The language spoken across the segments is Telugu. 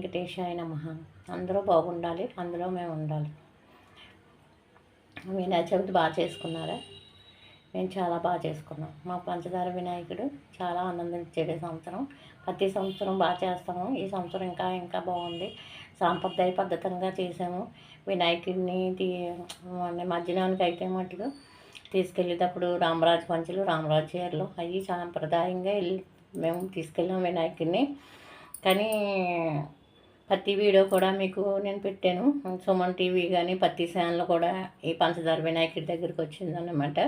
వెంకటేశాయ నమ. అందరూ బాగుండాలి అందులో మేము ఉండాలి. వినాయక చవితి బాగా చేసుకున్నారా? మేము చాలా బాగా చేసుకున్నాం. మా పంచదార వినాయకుడు చాలా ఆనందం ఇచ్చాడు సంవత్సరం. ప్రతి సంవత్సరం బాగా చేస్తాము. ఈ సంవత్సరం ఇంకా ఇంకా బాగుంది. సాంప్రదాయ పద్ధతంగా చేసాము. వినాయకుడిని తీ మధ్యాహ్నానికి అయితే మటుకు తీసుకెళ్ళేటప్పుడు రామరాజు పంచులు రామరాజు చీరలు అవి సాంప్రదాయంగా వెళ్ళి మేము తీసుకెళ్ళాం వినాయకుడిని. కానీ ప్రతి వీడియో కూడా మీకు నేను పెట్టాను. సుమన్ టీవీ కానీ పత్తి ఛానల్ కూడా ఈ పంచదార వినాయకుడి దగ్గరికి వచ్చిందన్నమాట.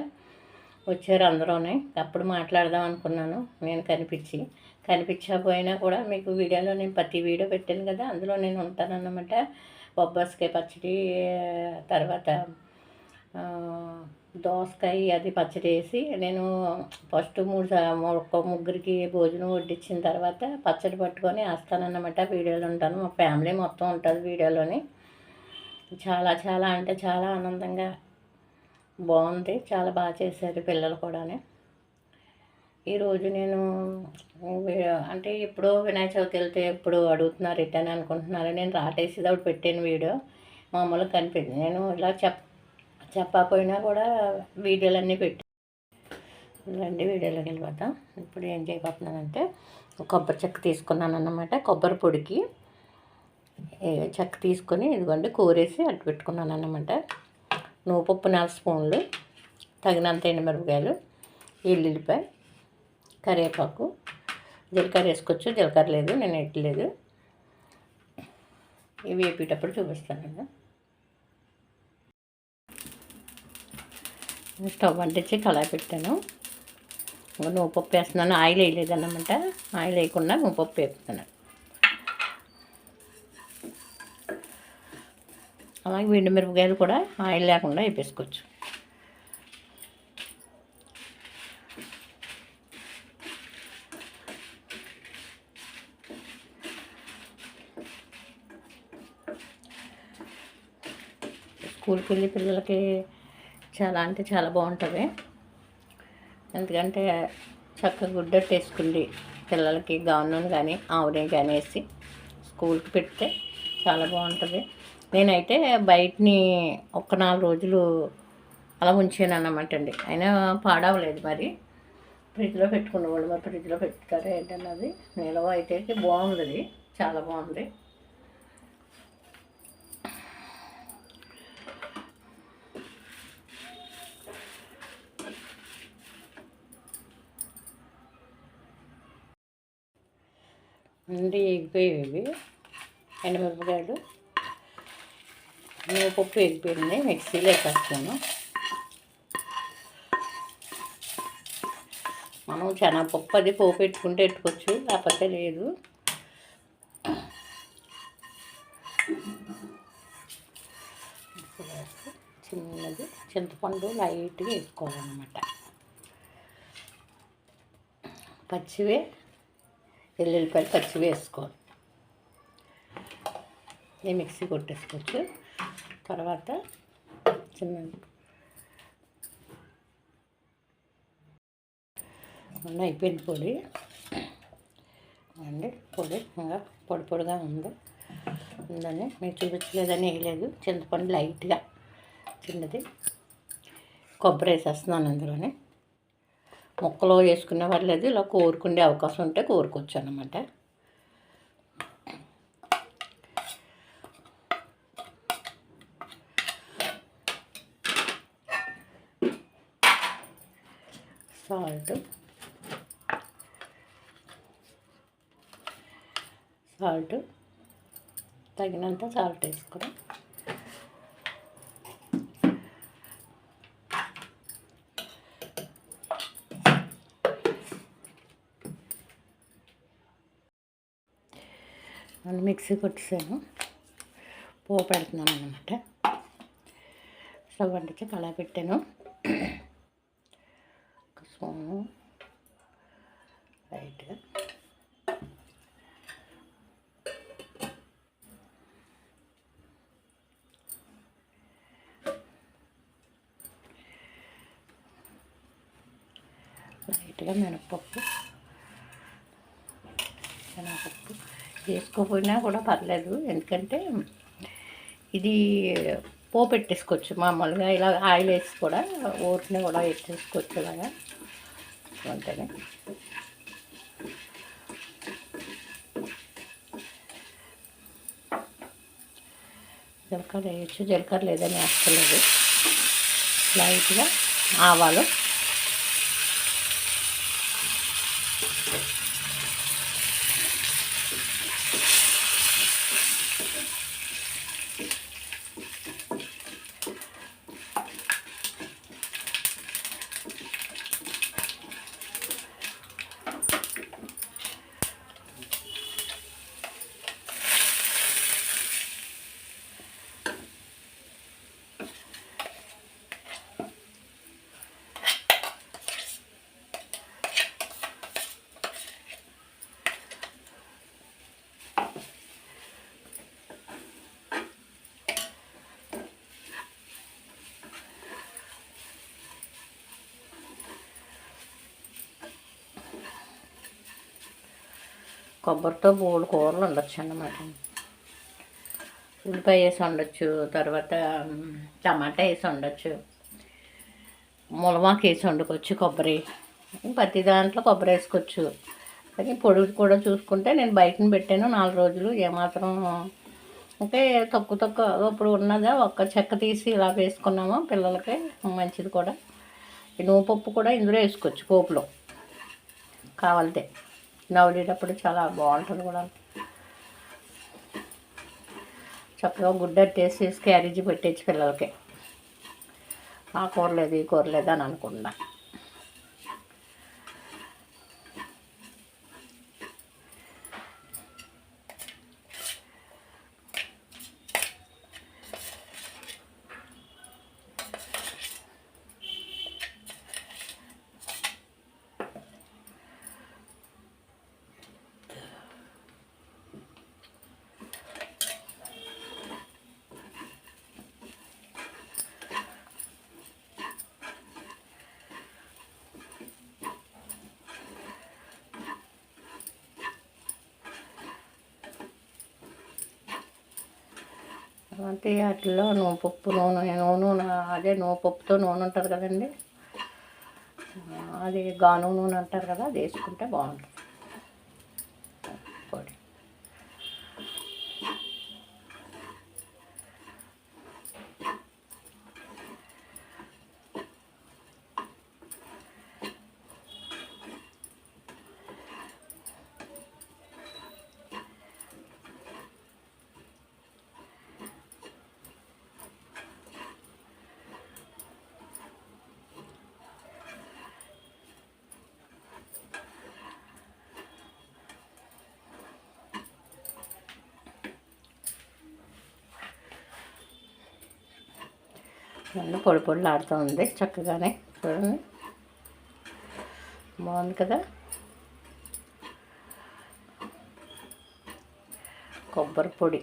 వచ్చారు అందరూనే. అప్పుడు మాట్లాడదాం అనుకున్నాను. నేను కనిపించి కనిపించకపోయినా కూడా మీకు వీడియోలో నేను ప్రతి వీడియో పెట్టాను కదా అందులో నేను ఉంటానన్నమాట. బొబ్బస్కాయ పచ్చడి తర్వాత దోసకాయ అది పచ్చడి వేసి నేను ఫస్ట్ మూడు ఒక్క ముగ్గురికి భోజనం వడ్డించిన తర్వాత పచ్చడి పట్టుకొని వేస్తానన్నమాట. వీడియోలో ఉంటాను. మా ఫ్యామిలీ మొత్తం ఉంటుంది వీడియోలోని. చాలా చాలా అంటే చాలా ఆనందంగా బాగుంది. చాలా బాగా చేశారు పిల్లలు కూడానే. ఈరోజు నేను అంటే ఎప్పుడో వినాయక చవితి వెళ్తే ఎప్పుడు అడుగుతున్నారు రిటర్న్ అనుకుంటున్నారు నేను రాటేసి అప్పుడు పెట్టాను వీడియో. మామూలుగా కనిపించింది నేను ఇలా చెప్ చెప్పకపోయినా కూడా వీడియోలన్నీ పెట్టి రండి వీడియోలోకి వెళ్ళిపోతాం. ఇప్పుడు ఏం చేయబోతున్నానంటే కొబ్బరి చెక్క తీసుకున్నాను అన్నమాట కొబ్బరి పొడికి ఏ చెక్క తీసుకొని ఇదిగోండి కూరేసి అట్టు పెట్టుకున్నాను అన్నమాట నువ్వుపప్పు నాలుగు స్పూన్లు తగినంత ఎండుమిరపకాయలు ఎల్లుల్లిపాయ కరివేపాకు జీలకర్ర వేసుకోవచ్చు. జీలకర్ర లేదు నేను ఎట్టలేదు ఇవి వేపేటప్పుడు చూపిస్తాను. స్టవ్ అంటించి కళాయి పెట్టాను. ఇంకా నువ్వుపప్పు వేస్తున్నాను. ఆయిల్ వేయలేదు అన్నమాట ఆయిల్ వేయకుండా నువ్వు పప్పు వేస్తున్నాను అలాగే వెండి మిరపకాయలు కూడా ఆయిల్ లేకుండా వేపేసుకోవచ్చు. స్కూల్కి వెళ్ళి పిల్లలకి చాలా అంటే చాలా బాగుంటుంది. ఎందుకంటే చక్కగా గుడ్డ వేసుకుంది పిల్లలకి గౌన్ కానీ ఆవునే కానీ వేసి స్కూల్కి పెడితే చాలా బాగుంటుంది. నేనైతే బయటని ఒక నాలుగు రోజులు అలా ఉంచాను అన్నమాట అండి. అయినా పాడవలేదు మరి. ఫ్రిడ్జ్లో పెట్టుకునేవాళ్ళు మరి ఫ్రిడ్జ్లో పెట్టుతారా ఏంటన్నది? నిలవ అయితే బాగుంది అది. చాలా బాగుంది. నుండి ఎగిపోయేవి ఎండుమిరపకాయలు పప్పు ఎగిపోయింది మిక్సీలో వేసేస్తాను. మనం శనగపప్పు అది పోపు పెట్టుకుంటే పెట్టుకోవచ్చు లేకపోతే లేదు. చిన్నది చింతపండు లైట్గా వేసుకోవాలన్నమాట. పచ్చివే వెల్లుల్లిపాయలు పచ్చి వేసుకోవాలి. ఇది మిక్సీ కొట్టేసుకోవచ్చు. తర్వాత చిన్న మొన్న అయిపోయింది పొడి. అండి పొడి ఇంకా పొడి పొడిగా ఉంది. ఉందని మీకు చూపించలేదని వేయలేదు చింతపండు లైట్గా చిన్నది. కొబ్బరి వేసేస్తున్నాను అందులోనే. ముక్కలో వేసుకునే పర్లేదు ఇలా కోరుకునే అవకాశం ఉంటే కోరుకోవచ్చు అన్నమాట. సాల్ట్. సాల్ట్. తగినంత సాల్ట్ వేసుకోవడం. మనం మిక్సీ కొట్టేసాను. పోపు పెడుతున్నాను అనమాట స్టవ్ అంటించి కళా పెట్టాను. ఒక స్పూను లైట్గా లైట్గా మినప్పప్పు శనగపప్పు వేసుకోకపోయినా కూడా పర్లేదు. ఎందుకంటే ఇది పో పెట్టేసుకోవచ్చు. మామూలుగా ఇలా ఆయిల్ వేసి కూడా ఓట్ని కూడా వేసేసుకోవచ్చు ఇలాగా వంటనే జీలకర్ర వేయచ్చు. జీలకర్ర లేదని వేస్తలేదు లైట్గా ఆవాలు కొబ్బరితో మూడు కూరలు ఉండొచ్చు అన్నమాట. ఉల్లిపాయ వేసి ఉండొచ్చు తర్వాత టమాటా వేసి ఉండొచ్చు ములమాకు వేసి వండుకోవచ్చు కొబ్బరి. ప్రతి దాంట్లో కొబ్బరి వేసుకోవచ్చు. కానీ పొడి కూడా చూసుకుంటే నేను బయటను పెట్టాను నాలుగు రోజులు ఏమాత్రం అంటే తక్కువ తక్కువ ఇప్పుడు ఉన్నదా ఒక్క చెక్క తీసి ఇలా వేసుకున్నాము పిల్లలకి మంచిది కూడా. నువ్వు పప్పు కూడా ఇందులో వేసుకోవచ్చు పోపులో కావాలితే. నవ్వులేటప్పుడు చాలా బాగుంటుంది కూడా. చక్కగా గుడ్డ టేస్ట్ చేసి క్యారేజీ పెట్టేసి పిల్లలకి. ఆ కూర లేదు ఈ కూరలేదు అని అనుకున్నా అంటే వాటిలో నూనె పప్పు నూనె నూనె అదే నూనె పప్పుతో నూనె ఉంటుంది కదండి. అది గాను నూనె అంటారు కదా అది వేసుకుంటే బాగుంటుంది పొడి నన్ను పొడి పొడిలాడుతూ ఉంది చక్కగానే చూడండి. బాగుంది కదా? కొబ్బరి పొడి.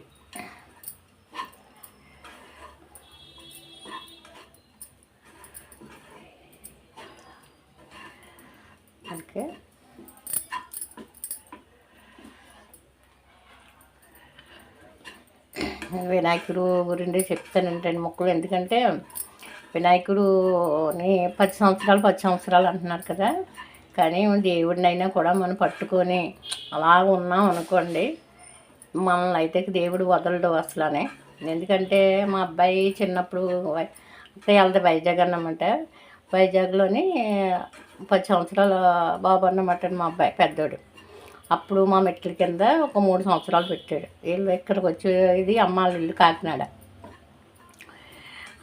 వినాయకుడు గురించి చెప్తానంటే రెండు మొక్కలు. ఎందుకంటే వినాయకుడుని పది సంవత్సరాలు పది సంవత్సరాలు అంటున్నారు కదా. కానీ దేవుడినైనా కూడా మనం పట్టుకొని అలా ఉన్నాం అనుకోండి మనల్ని అయితే దేవుడు వదలడు అసలనే. ఎందుకంటే మా అబ్బాయి చిన్నప్పుడు వెళ్తే వైజాగ్ అన్నమాట. వైజాగ్లోని పది సంవత్సరాల బాబు అన్నమాట మా అబ్బాయి పెద్దోడు. అప్పుడు మా మెట్ల కింద ఒక మూడు సంవత్సరాలు పెట్టాడు. వీళ్ళు ఇక్కడికి వచ్చి ఇది అమ్మాళ్ళ ఇల్లు కాకినాడ.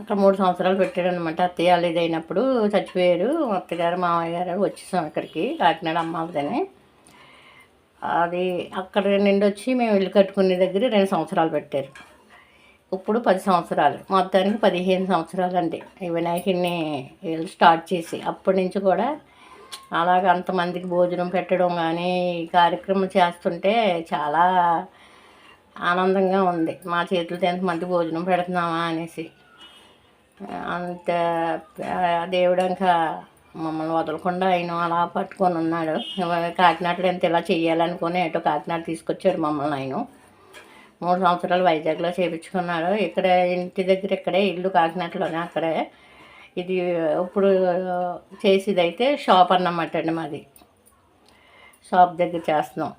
అక్కడ మూడు సంవత్సరాలు పెట్టాడు అనమాట అత్తయ్య వాళ్ళు ఇది అయినప్పుడు చచ్చిపోయారు. అత్తగారు మామయ్య గారు వచ్చేసాం ఇక్కడికి కాకినాడ అమ్మాలదని అది అక్కడ నుండి వచ్చి మేము ఇల్లు కట్టుకునే దగ్గర రెండు సంవత్సరాలు పెట్టారు. ఇప్పుడు పది సంవత్సరాలు. మొత్తానికి పదిహేను సంవత్సరాలు అండి ఈ వినాయకుడిని వీళ్ళు స్టార్ట్ చేసి అప్పటి నుంచి కూడా అలాగ అంతమందికి భోజనం పెట్టడం కానీ ఈ కార్యక్రమం చేస్తుంటే చాలా ఆనందంగా ఉంది. మా చేతులతో ఎంతమంది భోజనం పెడుతున్నామా అనేసి. అంత దేవుడు ఇంకా మమ్మల్ని వదలకుండా ఆయన అలా పట్టుకొని ఉన్నాడు. కాకినాడలో ఎంత ఇలా చేయాలనుకుని ఎటో కాకినాడ తీసుకొచ్చాడు మమ్మల్ని ఆయన. మూడు సంవత్సరాలు వైజాగ్లో చేయించుకున్నాడు ఇక్కడ ఇంటి దగ్గర ఇక్కడే ఇల్లు కాకినాడలోనే అక్కడే. ఇది ఇప్పుడు చేసేది అయితే షాప్ అన్నమాట అండి మాది. షాప్ దగ్గర చేస్తున్నాం.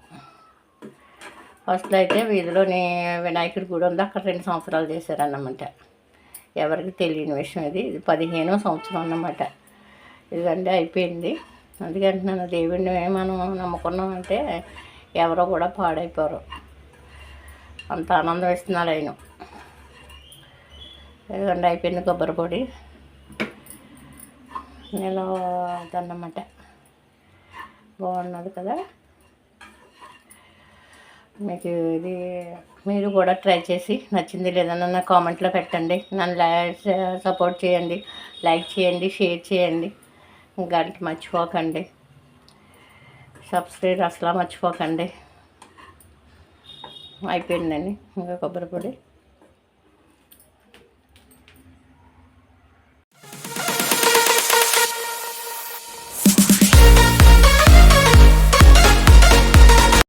ఫస్ట్ అయితే వీధిలోని వినాయకుడి గుడి ఉంది. అక్కడ రెండు సంవత్సరాలు చేశారన్నమాట. ఎవరికి తెలియని విషయం ఇది. ఇది పదిహేనో సంవత్సరం అన్నమాట. ఇదండి అయిపోయింది. అందుకంటున్నాను దేవుడిని మనం నమ్ముకున్నామంటే ఎవరో కూడా పాడైపోరు. అంత ఆనందం ఇస్తున్నాడు ఆయన. ఇదిగోండి అయిపోయింది కొబ్బరి పొడి. నేను అదన్నమాట. బాగున్నది కదా. మీకు ఇది మీరు కూడా ట్రై చేసి నచ్చింది లేదన్నా నా కామెంట్లో పెట్టండి. నన్ను సపోర్ట్ చేయండి. లైక్ చేయండి షేర్ చేయండి. గంట మర్చిపోకండి. సబ్స్క్రైబ్ అసలు మర్చిపోకండి. అయిపోయిందండి. ఇంకా కొబ్బరి పొడి.